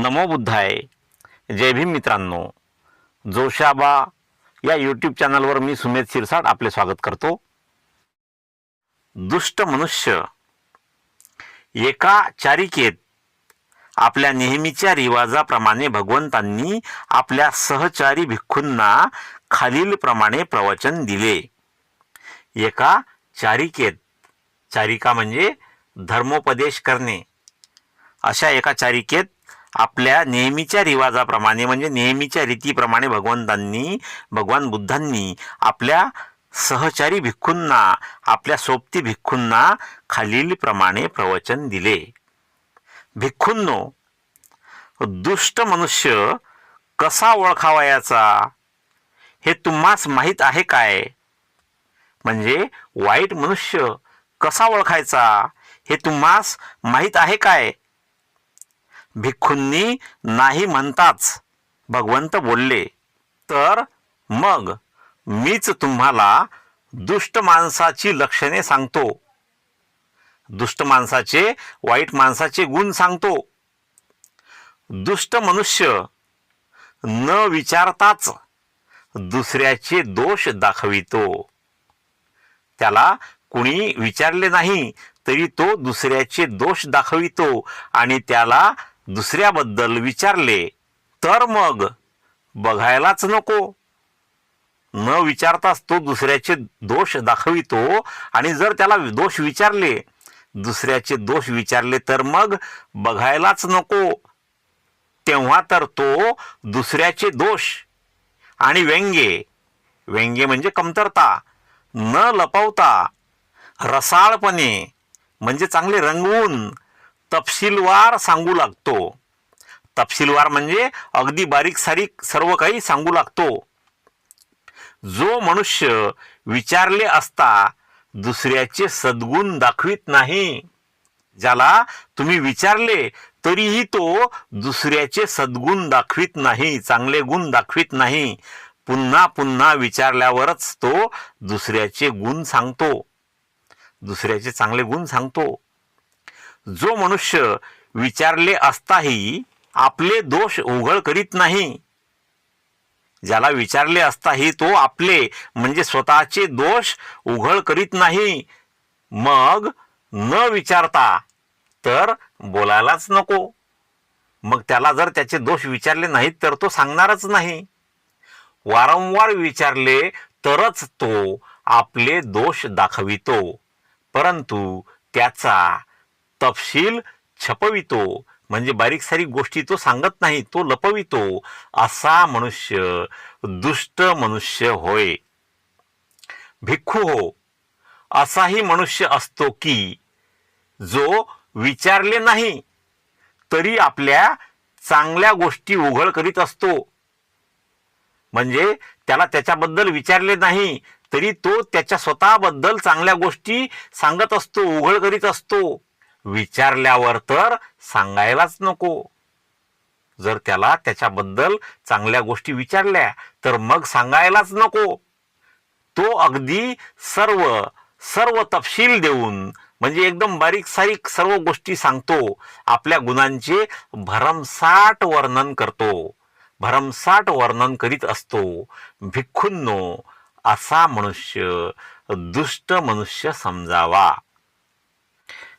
नमो बुद्धाय. जय भीम मित्रांनो. जोशाबा या यूट्यूब चॅनलवर मी सुमेध शिरसाट आपले स्वागत करतो. दुष्ट मनुष्य. एका चारिकेत आपल्या नेहमीच्या रिवाजाप्रमाणे भगवंतांनी आपल्या सहचारी भिक्खूंना खालीलप्रमाणे प्रवचन दिले. एका चारिकेत चारिका म्हणजे धर्मोपदेश करणे. अशा एका चारिकेत आपल्या नेहमीच्या रिवाजाप्रमाणे म्हणजे नेहमीच्या रीतीप्रमाणे भगवंतांनी भगवान बुद्धांनी आपल्या सहचारी भिक्खूंना आपल्या सोबती भिक्खूंना खालीलप्रमाणे प्रवचन दिले. भिक्खूंनो दुष्ट मनुष्य कसा ओळखावयाचा हे तुम्हास माहीत आहे काय? म्हणजे वाईट मनुष्य कसा ओळखायचा? हे तुम्हास माहीत आहे काय? भिक्खूंनी नाही म्हणताच. भगवंत बोलले तर मग मीच तुम्हाला दुष्ट माणसाची लक्षणे सांगतो. दुष्ट माणसाचे वाईट माणसाचे गुण सांगतो. दुष्ट मनुष्य न विचारताच दुसऱ्याचे दोष दाखवितो. त्याला कुणी विचारले नाही तरी तो दुसऱ्याचे दोष दाखवितो आणि त्याला दुसऱ्याबद्दल विचारले तर मग बघायलाच नको. न विचारताच तो दुसऱ्याचे दोष दाखवितो आणि जर त्याला दोष विचारले दुसऱ्याचे दोष विचारले तर मग बघायलाच नको. तेव्हा तर तो दुसऱ्याचे दोष आणि व्यंगे व्यंग्य म्हणजे कमतरता न लपवता रसाळपणे म्हणजे चांगले रंगवून तपशीलवार सांगू लागतो. तपशीलवार म्हणजे अगदी बारीक सारीक सर्व काही सांगू लागतो. जो मनुष्य विचारले असता दुसऱ्याचे सद्गुण दाखवित नाही. ज्याला तुम्ही विचारले तरीही तो दुसऱ्याचे सद्गुण दाखवित नाही चांगले गुण दाखवित नाही. पुन्हा पुन्हा विचारल्यावरच तो दुसऱ्याचे गुण सांगतो. दुसऱ्याचे चांगले गुण सांगतो. जो मनुष्य विचारले असताही आपले दोष उघड करीत नाही. ज्याला विचारले असताही तो आपले म्हणजे स्वतःचे दोष उघड करीत नाही. मग न विचारता तर बोलायलाच नको. मग त्याला जर त्याचे दोष विचारले नाहीत तर तो सांगणारच नाही. वारंवार विचारले तरच तो आपले दोष दाखवितो. परंतु त्याचा तपशील छपवितो. म्हणजे बारीक सारीक गोष्टी तो सांगत नाही तो लपवितो. असा मनुष्य दुष्ट मनुष्य होय. भिक्खू हो. असाही मनुष्य असतो की जो विचारले नाही तरी आपल्या चांगल्या गोष्टी उघड करीत असतो. म्हणजे त्याला त्याच्याबद्दल विचारले नाही तरी तो त्याच्या स्वतःबद्दल चांगल्या गोष्टी सांगत असतो उघड करीत असतो. विचारल्यावर तर सांगायलाच नको. जर त्याला त्याच्याबद्दल चांगल्या गोष्टी विचारल्या तर मग सांगायलाच नको. तो अगदी सर्व सर्व तपशील देऊन म्हणजे एकदम बारीक सारीक सर्व गोष्टी सांगतो आपल्या गुणांचे भरमसाठ वर्णन करतो. भरमसाठ वर्णन करीत असतो. भिक्खूंनो असा मनुष्य दुष्ट मनुष्य समजावा.